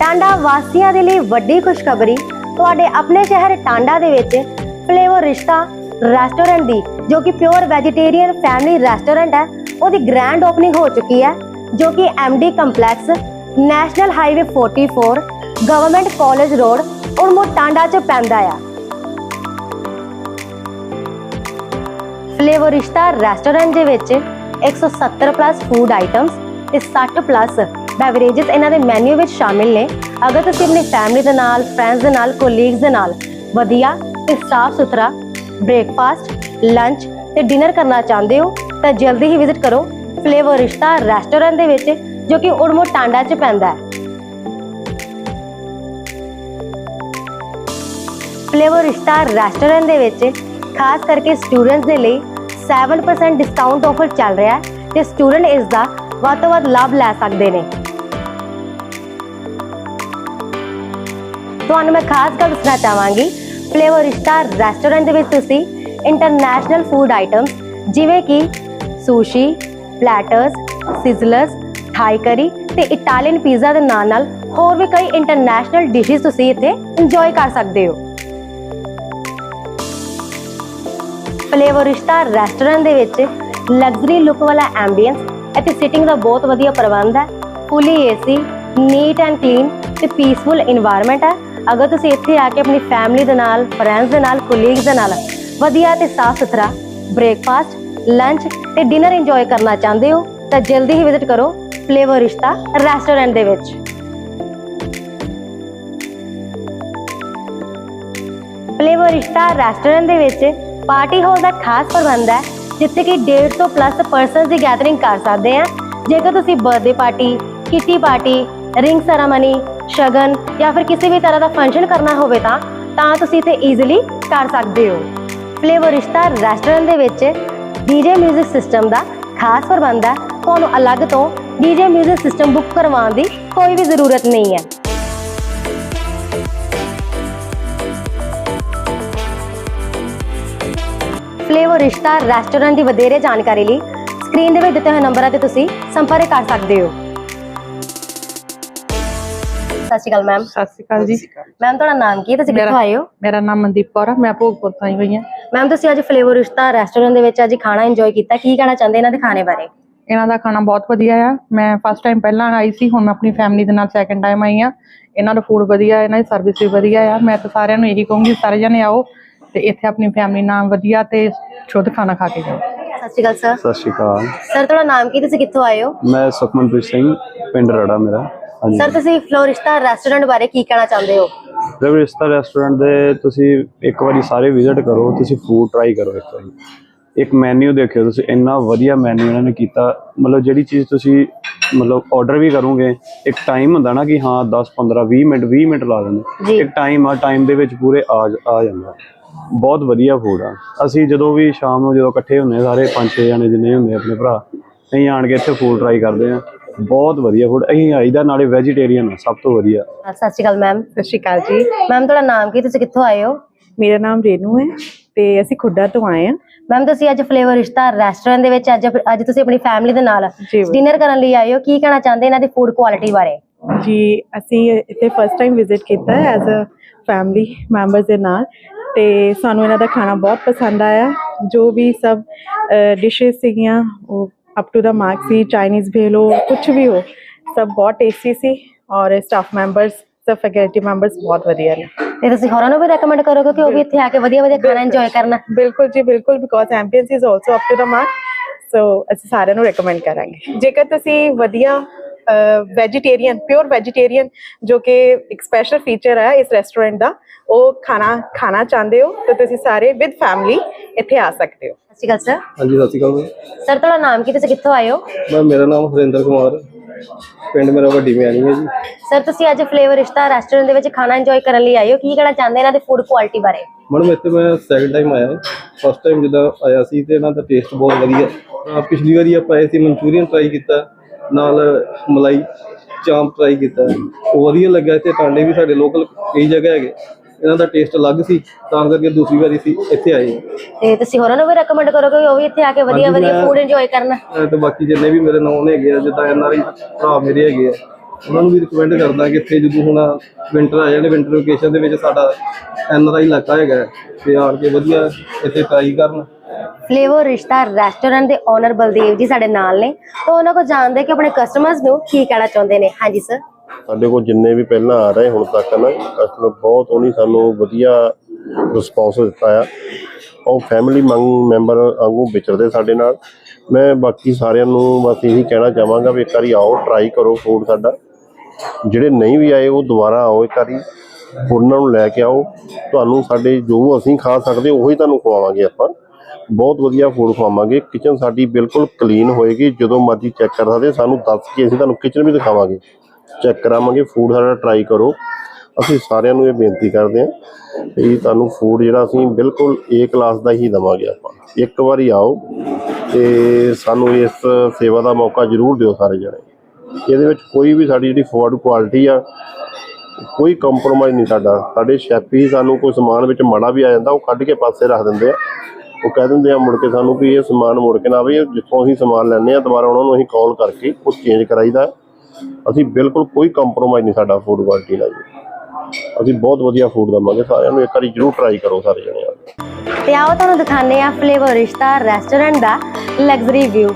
ਟਾਂਡਾ ਵਾਸੀਆਂ ਦੇ ਲਈ ਵੱਡੀ ਖੁਸ਼ਖਬਰੀ, ਤੁਹਾਡੇ ਆਪਣੇ ਸ਼ਹਿਰ ਟਾਂਡਾ ਦੇ ਵਿੱਚ ਫਲੇਵਰ ਰਿਸ਼ਤਾ ਰੈਸਟੋਰੈਂਟ ਦੀ, ਜੋ ਕਿ ਪਿਓਰ ਵੈਜੀਟੇਰੀਅਨ ਫੈਮਿਲੀ ਰੈਸਟੋਰੈਂਟ ਹੈ, ਉਹਦੀ ਗ੍ਰੈਂਡ ਓਪਨਿੰਗ ਹੋ ਚੁੱਕੀ ਹੈ, ਜੋ ਕਿ MD complex, national highway 44 government college road Urmar Tanda 'ਚ ਪੈਂਦਾ ਆ। ਫਲੇਵਰ ਰਿਸ਼ਤਾ ਰੈਸਟੋਰੈਂਟ ਦੇ ਵਿੱਚ 170 ਪਲੱਸ ਫੂਡ ਆਈਟਮਸ ਤੇ 60 ਪਲੱਸ ਬੈਵਰੇजेस ਇਹਨਾਂ ਦੇ ਮੈਨੂ ਵਿੱਚ ਸ਼ਾਮਿਲ ਨੇ। ਅਗਰ ਤੁਸੀਂ ਆਪਣੀ ਫੈਮਿਲੀ ਦੇ ਨਾਲ ਫਰੈਂਡਸ ਦੇ ਨਾਲ ਕੋਲੀਗਸ ਦੇ ਨਾਲ ਵਧੀਆ ਤੇ ਸਾਫ਼ ਸੁਥਰਾ ਬ੍ਰੇਕਫਾਸਟ ਲੰਚ ਤੇ ਡਿਨਰ ਕਰਨਾ ਚਾਹੁੰਦੇ ਹੋ, ਤਾਂ ਜਲਦੀ ਹੀ ਵਿਜ਼ਿਟ ਕਰੋ ਫਲੇਵਰ ਰਿਸ਼ਤਾ ਰੈਸਟੋਰੈਂਟ ਦੇ ਵਿੱਚ, ਜੋ ਕਿ ਉੜਮੋ ਟਾਂਡਾ 'ਚ ਪੈਂਦਾ ਹੈ। ਫਲੇਵਰ ਰਿਸ਼ਤਾ ਰੈਸਟੋਰੈਂਟ ਦੇ ਵਿੱਚ ਖਾਸ ਕਰਕੇ ਸਟੂਡੈਂਟਸ ਦੇ ਲਈ 7% ਡਿਸਕਾਊਂਟ ਆਫਰ ਚੱਲ ਰਿਹਾ ਹੈ ਤੇ ਸਟੂਡੈਂਟ ਇਸ ਦਾ ਵੱਧ ਤੋਂ ਵੱਧ ਲਾਭ ਲੈ ਸਕਦੇ ਨੇ। ਤੁਹਾਨੂੰ ਮੈਂ ਖਾਸ ਗੱਲ ਦੱਸਣਾ ਚਾਹਾਂਗੀ। ਫਲੇਵਰਿਸਟਾ ਰੈਸਟੋਰੈਂਟ ਦੇ ਵਿੱਚ ਤੁਸੀਂ ਇੰਟਰਨੈਸ਼ਨਲ ਫੂਡ ਆਈਟਮਸ ਜਿਵੇਂ ਕਿ ਸੂਸ਼ੀ ਪਲੈਟਰਸ ਸਿਜ਼ਲਰਸ ਥਾਈ ਕਰੀ ਤੇ ਇਟਾਲੀਅਨ ਪੀਜ਼ਾ ਦੇ ਨਾਲ ਨਾਲ ਹੋਰ ਵੀ ਕਈ ਇੰਟਰਨੈਸ਼ਨਲ ਡਿਸ਼ਸ ਤੁਸੀਂ ਇੱਥੇ ਇੰਜੋਏ ਕਰ ਸਕਦੇ ਹੋ। ਫਲੇਵਰਿਸਟਾ ਰੈਸਟੋਰੈਂਟ ਦੇ ਵਿੱਚ ਲਗਜ਼ਰੀ ਲੁੱਕ ਵਾਲਾ ਐਂਬੀਐਂਸ ਅਤੇ ਸਿਟਿੰਗ ਦਾ ਬਹੁਤ ਵਧੀਆ ਪ੍ਰਬੰਧ ਹੈ। Fully AC neat and clean ਤੇ ਪੀਸਫੁਲ এনवायरमेंट ਹੈ। ਅਗਰ ਤੁਸੀਂ ਇੱਥੇ ਆ ਕੇ ਆਪਣੀ ਫੈਮਿਲੀ ਦੇ ਨਾਲ ਫਰੈਂਡਸ ਦੇ ਨਾਲ ਕੋਲੀਗਸ ਦੇ ਨਾਲ ਵਧੀਆ ਤੇ ਸਾਫ਼ ਸੁਥਰਾ ਬ੍ਰੇਕਫਾਸਟ ਲੰਚ ਤੇ ਡਿਨਰ ਇੰਜੋਏ ਕਰਨਾ ਚਾਹੁੰਦੇ ਹੋ, ਤਾਂ ਜਲਦੀ ਹੀ ਵਿਜ਼ਿਟ ਕਰੋ ਫਲੇਵਰ ਰਿਸ਼ਤਾ ਰੈਸਟੋਰੈਂਟ ਦੇ ਵਿੱਚ। ਫਲੇਵਰ ਰਿਸ਼ਤਾ ਰੈਸਟੋਰੈਂਟ ਦੇ ਵਿੱਚ ਪਾਰਟੀ ਹਾਲ ਦਾ ਖਾਸ ਪ੍ਰਬੰਧ ਹੈ, ਜਿੱਥੇ ਕਿ 150 ਪਲੱਸ ਪਰਸਨਸ ਦੀ ਗੈਦਰਿੰਗ ਕਰ ਸਕਦੇ ਆ। ਜੇਕਰ ਤੁਸੀਂ birthday party kitty party ring ceremony ਸ਼ਗਨ ਜਾਂ ਫਿਰ ਕਿਸੇ ਵੀ ਤਰ੍ਹਾਂ ਦਾ ਫੰਕਸ਼ਨ ਕਰਨਾ ਹੋਵੇ ਤਾਂ ਤਾਂ ਤੁਸੀਂ ਇੱਥੇ ਈਜ਼ੀਲੀ ਕਰ ਸਕਦੇ ਹੋ ਫਲੇਵਰ ਰਿਸ਼ਤਾ ਰੈਸਟੋਰੈਂਟ ਦੇ ਵਿੱਚ ਡੀਜੇ 뮤직 ਸਿਸਟਮ ਦਾ ਖਾਸ ਪ੍ਰਬੰਧ ਹੈ ਤੁਹਾਨੂੰ ਅਲੱਗ ਤੋਂ ਡੀਜੇ 뮤직 ਸਿਸਟਮ ਬੁੱਕ ਕਰਵਾਉਣ ਦੀ ਕੋਈ ਵੀ ਜ਼ਰੂਰਤ ਨਹੀਂ ਹੈ ਫਲੇਵਰ ਰਿਸ਼ਤਾ ਰੈਸਟੋਰੈਂਟ ਦੀ ਵਧੇਰੇ ਜਾਣਕਾਰੀ ਲਈ ਸਕਰੀਨ ਦੇ ਵਿੱਚ ਦਿੱਤੇ ਹੋਏ ਨੰਬਰਾਂ ਤੇ ਤੁਸੀਂ ਸੰਪਰਕ ਕਰ ਸਕਦੇ ਹੋ ਸ਼੍ਰੀ ਅਕਾਲ ਮੈਮ ਸਤਿ ਸ਼੍ਰੀ ਅਕਾਲ ਜੀ। ਮੈਮ ਤੁਹਾਡਾ ਨਾਮ ਕੀ ਹੈ? ਤੁਸੀਂ ਕਿੱਥੋਂ ਆਏ ਹੋ? ਮੇਰਾ ਨਾਮ ਮਨਦੀਪ ਕੌਰ ਆ। ਮੈਂ ਭੋਗਪੁਰ ਤੋਂ ਆਈ ਹੋਈ ਹਾਂ ਮੈਮ ਤੁਸੀਂ ਅੱਜ ਫਲੇਵਰ ਰਿਸ਼ਤਾ ਰੈਸਟੋਰੈਂਟ ਦੇ ਵਿੱਚ ਅੱਜ ਖਾਣਾ ਇੰਜੋਏ ਕੀਤਾ। ਕੀ ਕਹਿਣਾ ਚਾਹੁੰਦੇ ਇਹਨਾਂ ਦੇ ਖਾਣੇ ਬਾਰੇ? ਇਹਨਾਂ ਦਾ ਖਾਣਾ ਬਹੁਤ ਵਧੀਆ ਆ। ਮੈਂ ਫਸਟ ਟਾਈਮ ਪਹਿਲਾਂ ਆਈ ਸੀ ਹੁਣ ਮੈਂ ਆਪਣੀ ਫੈਮਿਲੀ ਦੇ ਨਾਲ ਸੈਕੰਡ ਟਾਈਮ ਆਈ ਆ। ਇਹਨਾਂ ਦਾ ਫੂਡ ਵਧੀਆ ਇਹਨਾਂ ਦੀ ਸਰਵਿਸ ਵੀ ਵਧੀਆ ਆ। ਮੈਂ ਤਾਂ ਸਾਰਿਆਂ ਨੂੰ ਇਹੀ ਕਹੂੰਗੀ ਸਾਰੇ ਜਣੇ ਆਓ ਤੇ ਇੱਥੇ ਆਪਣੀ ਫੈਮਿਲੀ ਨਾਲ ਵਧੀਆ ਤੇ ਸ਼ੁੱਧ ਖਾਣਾ ਖਾ ਕੇ ਜਾਓ। ਸਤਿ ਸ਼੍ਰੀ ਅਕਾਲ ਸਰ ਸਤਿ ਸ਼੍ਰੀ ਅਕਾਲ। ਸਰ ਤੁਹਾਡਾ ਨਾਮ ਕੀ? ਤੁਸੀਂ ਕਿੱਥੋਂ ਆਏ ਹੋ? ਮੈਂ ਸੁਖਮਨਪ੍ਰੀਤ ਸਿੰਘ ਪਿੰਡ ਰੜਾ ਮੇਰਾ। ਹਾਂਜੀ। ਸਰ ਤੁਸੀਂ ਫਲੇਵਰ ਰਿਸ਼ਤਾ ਰੈਸਟੋਰੈਂਟ ਬਾਰੇ ਕੀ ਕਹਿਣਾ ਚਾਹੁੰਦੇ ਹੋ? ਰਵਿਸਤਾ ਰੈਸਟੋਰੈਂਟ ਦੇ ਤੁਸੀਂ ਇੱਕ ਵਾਰੀ ਸਾਰੇ ਵਿਜ਼ਿਟ ਕਰੋ ਤੁਸੀਂ ਫੂਡ ਟਰਾਈ ਕਰੋ ਇੱਕ ਵਾਰੀ। ਇੱਕ ਮੈਨੂ ਦੇਖਿਓ ਤੁਸੀਂ ਇੰਨਾ ਵਧੀਆ ਮੈਨੂ ਇਹਨਾਂ ਨੇ ਕੀਤਾ। ਮਤਲਬ ਜਿਹੜੀ ਚੀਜ਼ ਤੁਸੀਂ ਮਤਲਬ ਆਰਡਰ ਵੀ ਕਰੋਗੇ ਇੱਕ ਟਾਈਮ ਹੁੰਦਾ ਨਾ ਕਿ ਹਾਂ 10 15 20 ਮਿੰਟ 20 ਮਿੰਟ ਲਾ ਜੀ। ਦਿੰਦੇ ਇੱਕ ਟਾਈਮ ਆ ਟਾਈਮ ਦੇ ਵਿੱਚ ਪੂਰੇ ਆ ਜ- ਆ ਜਾਂਦਾ। ਬਹੁਤ ਵਧੀਆ ਫੂਡ ਆ। ਅਸੀਂ ਜਦੋਂ ਵੀ ਸ਼ਾਮ ਨੂੰ ਜਦੋਂ ਇਕੱਠੇ ਹੁੰਦੇ ਆ ਸਾਰੇ ਪੰਜ ਛੇ ਜਣੇ ਜਿੰਨੇ ਹੁੰਦੇ ਆ ਆਪਣੇ ਭਰਾ ਅਸੀਂ ਆਣ ਕੇ ਇੱਥੇ ਫੂਡ ਟਰਾਈ ਕਰਦੇ ਆ ਬਹੁਤ ਵਧੀਆ ਫੂਡ ਅਸੀਂ ਆਈਦਾ ਨਾਲੇ ਵੈਜੀਟੇਰੀਅਨ ਸਭ ਤੋਂ ਵਧੀਆ। ਸਤਿ ਸ਼੍ਰੀ ਅਕਾਲ ਮੈਮ ਸਤਿ ਸ਼੍ਰੀ ਅਕਾਲ ਜੀ। ਮੈਮ ਤੁਹਾਡਾ ਨਾਮ ਕੀ ਤੁਸੀਂ ਕਿੱਥੋਂ ਆਏ ਹੋ? ਮੇਰਾ ਨਾਮ ਰੇਨੂ ਹੈ ਤੇ ਅਸੀਂ ਖੁੱਡਾ ਤੋਂ ਆਏ ਹਾਂ। ਮੈਮ ਤੁਸੀਂ ਅੱਜ ਫਲੇਵਰ ਰਿਸ਼ਤਾ ਰੈਸਟੋਰੈਂਟ ਦੇ ਵਿੱਚ ਅੱਜ ਅੱਜ ਤੁਸੀਂ ਆਪਣੀ ਫੈਮਿਲੀ ਦੇ ਨਾਲ ਜੀ ਡਿਨਰ ਕਰਨ ਲਈ ਆਏ ਹੋ। ਕੀ ਕਹਿਣਾ ਚਾਹੁੰਦੇ ਇਹਨਾਂ ਦੀ ਫੂਡ ਕੁਆਲਿਟੀ ਬਾਰੇ? ਜੀ ਅਸੀਂ ਇੱਥੇ ਫਸਟ ਟਾਈਮ ਵਿਜ਼ਿਟ ਕੀਤਾ ਹੈ ਐਜ਼ ਅ ਫੈਮਿਲੀ ਮੈਂਬਰਸ ਦੇ ਨਾਲ ਤੇ ਸਾਨੂੰ ਇਹਨਾਂ ਦਾ ਖਾਣਾ ਬਹੁਤ ਪਸੰਦ ਆਇਆ। ਜੋ ਵੀ ਸਭ ਡਿਸ਼ਸ ਸੀਗੀਆਂ ਉਹ अप टू द मार्क्स ही चाइनीज़ भेल हो कुछ भी हो सब बहुत ਟੇਸਟੀ ਸੀ ਔਰ ਸਟਾਫ ਮੈਂਬਰਸ ਸਭ ਫੈਕਲਟੀ ਮੈਂਬਰਸ ਬਹੁਤ ਵਧੀਆ ਨੇ ਤੇ ਤੁਸੀਂ ਹੋਰਾਂ ਨੂੰ ਵੀ ਰეკਮੈਂਡ ਕਰੋਗੇ ਕਿ ਉਹ ਵੀ ਇੱਥੇ ਆ ਕੇ ਵਧੀਆ ਵਧੀਆ ਖਾਣਾ ਇੰਜੋਏ ਕਰਨ? ਬਿਲਕੁਲ ਜੀ ਬਿਲਕੁਲ because ambience is also up to the mark so ਅਸੀਂ ਸਾਰਿਆਂ ਨੂੰ ਰეკਮੈਂਡ ਕਰਾਂਗੇ। ਜੇਕਰ ਤੁਸੀਂ ਵਧੀਆ ਵੈਜੀਟੇਰੀਅਨ ਪਿਓਰ ਵੈਜੀਟੇਰੀਅਨ ਜੋ ਕਿ ਇੱਕ ਸਪੈਸ਼ਲ ਫੀਚਰ ਹੈ ਇਸ ਰੈਸਟੋਰੈਂਟ ਦਾ ਉਹ ਖਾਣਾ ਖਾਣਾ ਚਾਹੁੰਦੇ ਹੋ ਤਾਂ ਤੁਸੀਂ ਸਾਰੇ ਵਿਦ ਫੈਮਿਲੀ ਇੱਥੇ ਆ ਸਕਦੇ ਹੋ। ਸਤਿ ਸ਼੍ਰੀ ਅਕਾਲ ਸਰ। ਹਾਂਜੀ ਸਤਿ ਸ਼੍ਰੀ ਅਕਾਲ ਸਰ ਤੁਹਾਡਾ ਨਾਮ ਕੀ? ਤੁਸੀਂ ਕਿੱਥੋਂ ਆਏ ਹੋ? ਮੈਂ ਮੇਰਾ ਨਾਮ ਹਰਿੰਦਰ ਕੁਮਾਰ। ਪਿੰਡ ਮੇਰਾ ਵੱਡੀ ਮਿਆਣੀ ਹੈ ਜੀ। ਸਰ ਤੁਸੀਂ ਅੱਜ ਫਲੇਵਰ ਰਿਸ਼ਤਾ ਰੈਸਟੋਰੈਂਟ ਦੇ ਵਿੱਚ ਖਾਣਾ ਇੰਜੋਏ ਕਰਨ ਲਈ ਆਏ ਹੋ। ਕੀ ਕਹਿਣਾ ਚਾਹੁੰਦੇ ਇਹਨਾਂ ਦੀ ਫੂਡ ਕੁਆਲਿਟੀ ਬਾਰੇ? ਮੈਡਮ ਇੱਥੇ ਮੈਂ ਸੈਕਿੰਡ ਟਾਈਮ ਆਇਆ। ਫਸਟ ਟਾਈਮ ਜਦੋਂ ਆਇਆ ਸੀ ਤੇ ਇਹਨਾਂ ਦਾ ਟੇਸਟ ਬਹੁਤ ਵਧੀਆ। ਅਹ ਪਿਛਲੀ ਵਾਰੀ ਆਪਾਂ ਆਏ ਸੀ ਮਨਚੂਰੀਅਨ ਟਰਾਈ ਕੀਤਾ। ਨਾਲ ਮਲਾਈ ਚਾਂਪ ਟਰਾਈ ਕੀਤਾ। ਉਹ ਵਧੀਆ ਲੱਗਾ ਇੱਥੇ ਟਾਂਡੇ ਵੀ ਸਾਡੇ ਲੋਕਲ ਕਈ ਜਗ੍ਹਾ ਹੈਗੇ। ਇਹਨਾਂ ਦਾ ਟੇਸਟ ਅਲੱਗ ਸੀ ਤਾਂ ਕਰਕੇ ਦੂਸਰੀ ਵਾਰੀ ਸੀ ਇੱਥੇ ਆਏ। ਤੇ ਤੁਸੀਂ ਹੋਰਾਂ ਨੂੰ ਵੀ ਰეკਮੈਂਡ ਕਰੋਗੇ ਕਿ ਉਹ ਵੀ ਇੱਥੇ ਆ ਕੇ ਵਧੀਆ ਵਧੀਆ ਫੂਡ ਇੰਜੋਏ ਕਰਨ? ਅਹ ਤੇ ਬਾਕੀ ਜਿੰਨੇ ਵੀ ਮੇਰੇ ਨੌਨ ਹੈਗੇ ਆ ਜਿੱਦਾਂ ਐਨ ਆਰ ਆਈ ਭਰਾ ਮੇਰੇ ਹੈਗੇ ਆ ਉਹਨਾਂ ਨੂੰ ਵੀ ਰਿਕਮੈਂਡ ਕਰਦਾ ਕਿ ਇੱਥੇ ਜਦੋਂ ਹੁਣ ਵਿੰਟਰ ਆ ਜਾਣੇ ਵਿੰਟਰ ਲੋਕੇਸ਼ਨ ਦੇ ਵਿੱਚ ਸਾਡਾ ਐਨ ਆਰ ਆਈ ਇਲਾਕਾ ਹੈਗਾ ਹੈ, ਤੇ ਆਣ ਕੇ ਵਧੀਆ ਇੱਥੇ ਟਰਾਈ ਕਰਨ। ਫਲੇਵਰ ਰਿਸ਼ਤਾ ਰੈਸਟੋਰੈਂਟ ਦੇ ਓਨਰ ਬਲਦੇਵ ਜੀ ਸਾਡੇ ਨਾਲ ਨੇ। ਤਾਂ ਉਹਨਾਂ ਕੋਲ ਜਾਣਦੇ ਕਿ ਆਪਣੇ ਕਸਟਮਰਸ ਨੂੰ ਕੀ ਕਹਿਣਾ ਚਾਹੁੰਦੇ ਨੇ। ਹਾਂਜੀ ਸਰ ਸਾਡੇ ਕੋਲ ਜਿੰਨੇ ਵੀ ਪਹਿਲਾਂ ਆ ਰਹੇ, ਹੁਣ ਤੱਕ ਨਾ ਕਸਟਮਰ ਬਹੁਤ ਉਹਨੇ ਸਾਨੂੰ ਵਧੀਆ ਰਿਸਪੌਂਸ ਦਿੱਤਾ ਆ। ਉਹ ਫੈਮਿਲੀ ਮੰਗ ਮੈਂਬਰ ਵਾਂਗੂ ਵਿਚਰਦੇ ਸਾਡੇ ਨਾਲ। ਮੈਂ ਬਾਕੀ ਸਾਰਿਆਂ ਨੂੰ ਬਸ ਇਹੀ ਕਹਿਣਾ ਚਾਹਾਂਗਾ ਵੀ ਇੱਕ ਵਾਰੀ ਆਓ ਟਰਾਈ ਕਰੋ ਫੂਡ ਸਾਡਾ। ਜਿਹੜੇ ਨਹੀਂ ਵੀ ਆਏ, ਉਹ ਦੁਬਾਰਾ ਆਓ ਇੱਕ ਵਾਰੀ, ਉਹਨਾਂ ਨੂੰ ਲੈ ਕੇ ਆਓ। ਤੁਹਾਨੂੰ ਸਾਡੇ ਜੋ ਅਸੀਂ ਖਾ ਸਕਦੇ, ਉਹੀ ਤੁਹਾਨੂੰ ਖਵਾਵਾਂਗੇ ਆਪਾਂ। ਬਹੁਤ ਵਧੀਆ ਫੂਡ ਖਵਾਵਾਂਗੇ। ਕਿਚਨ ਸਾਡੀ ਬਿਲਕੁਲ ਕਲੀਨ ਹੋਏਗੀ। ਜਦੋਂ ਮਰਜ਼ੀ ਚੈੱਕ ਕਰ ਸਕਦੇ, ਸਾਨੂੰ ਦੱਸ ਕੇ ਅਸੀਂ ਤੁਹਾਨੂੰ ਕਿਚਨ ਵੀ ਦਿਖਾਵਾਂਗੇ। ਚੈੱਕ ਕਰਾਵਾਂਗੇ ਫੂਡ ਸਾਡਾ ਟਰਾਈ ਕਰੋ। ਅਸੀਂ ਸਾਰਿਆਂ ਨੂੰ ਇਹ ਬੇਨਤੀ ਕਰਦੇ ਹਾਂ ਵੀ ਤੁਹਾਨੂੰ ਫੂਡ ਜਿਹੜਾ ਅਸੀਂ ਬਿਲਕੁਲ ਏ ਕਲਾਸ ਦਾ ਹੀ ਦਵਾਂਗੇ ਆਪਾਂ। ਇੱਕ ਵਾਰੀ ਆਓ ਤੇ ਸਾਨੂੰ ਇਸ ਸੇਵਾ ਦਾ ਮੌਕਾ ਜ਼ਰੂਰ ਦਿਓ ਸਾਰੇ ਜਣੇ। ਇਹਦੇ ਵਿੱਚ ਕੋਈ ਵੀ ਸਾਡੀ ਜਿਹੜੀ ਫੂਡ ਕੁਆਲਿਟੀ ਆ, ਕੋਈ ਕੰਪਰੋਮਾਈਜ਼ ਨਹੀਂ ਸਾਡਾ। ਸਾਡੇ ਸ਼ੈਫੀ ਸਾਨੂੰ ਕੋਈ ਸਮਾਨ ਵਿੱਚ ਮਾੜਾ ਵੀ ਆ ਜਾਂਦਾ, ਉਹ ਕੱਢ ਕੇ ਪਾਸੇ ਰੱਖ ਦਿੰਦੇ ਆ। ਉਹ ਕਹਿ ਦਿੰਦੇ ਆ ਮੁੜ ਕੇ ਸਾਨੂੰ ਵੀ ਇਹ ਸਮਾਨ ਮੁੜ ਕੇ ਨਾ ਆਵੇ, ਜਿੱਥੋਂ ਅਸੀਂ ਸਮਾਨ ਲੈਂਦੇ ਆ, ਦੁਬਾਰਾ ਉਹਨਾਂ ਨੂੰ ਅਸੀਂ ਕਾਲ ਕਰਕੇ ਉਹ ਚੇਂਜ ਕਰਾਈਦਾ। ਅਸੀਂ ਬਿਲਕੁਲ ਕੋਈ ਕੰਪਰੋਮਾਈਜ਼ ਨਹੀਂ ਸਾਡਾ ਫੂਡ ਕੁਆਲਿਟੀ ਨਾਲ ਜੀ ਅਸੀਂ ਬਹੁਤ ਵਧੀਆ ਫੂਡ ਦਵਾਂਗੇ ਸਾਰਿਆਂ ਨੂੰ, ਇੱਕ ਵਾਰੀ ਜ਼ਰੂਰ ਟਰਾਈ ਕਰੋ ਸਾਰੇ ਜਣੇ ਆ ਕੇ। ਤੇ ਆਓ ਤੁਹਾਨੂੰ ਦਿਖਾਉਂਦੇ ਆ ਫਲੇਵਰ ਰਿਸ਼ਤਾ ਰੈਸਟੋਰੈਂਟ ਦਾ ਲਗਜ਼ਰੀ ਵਿਊ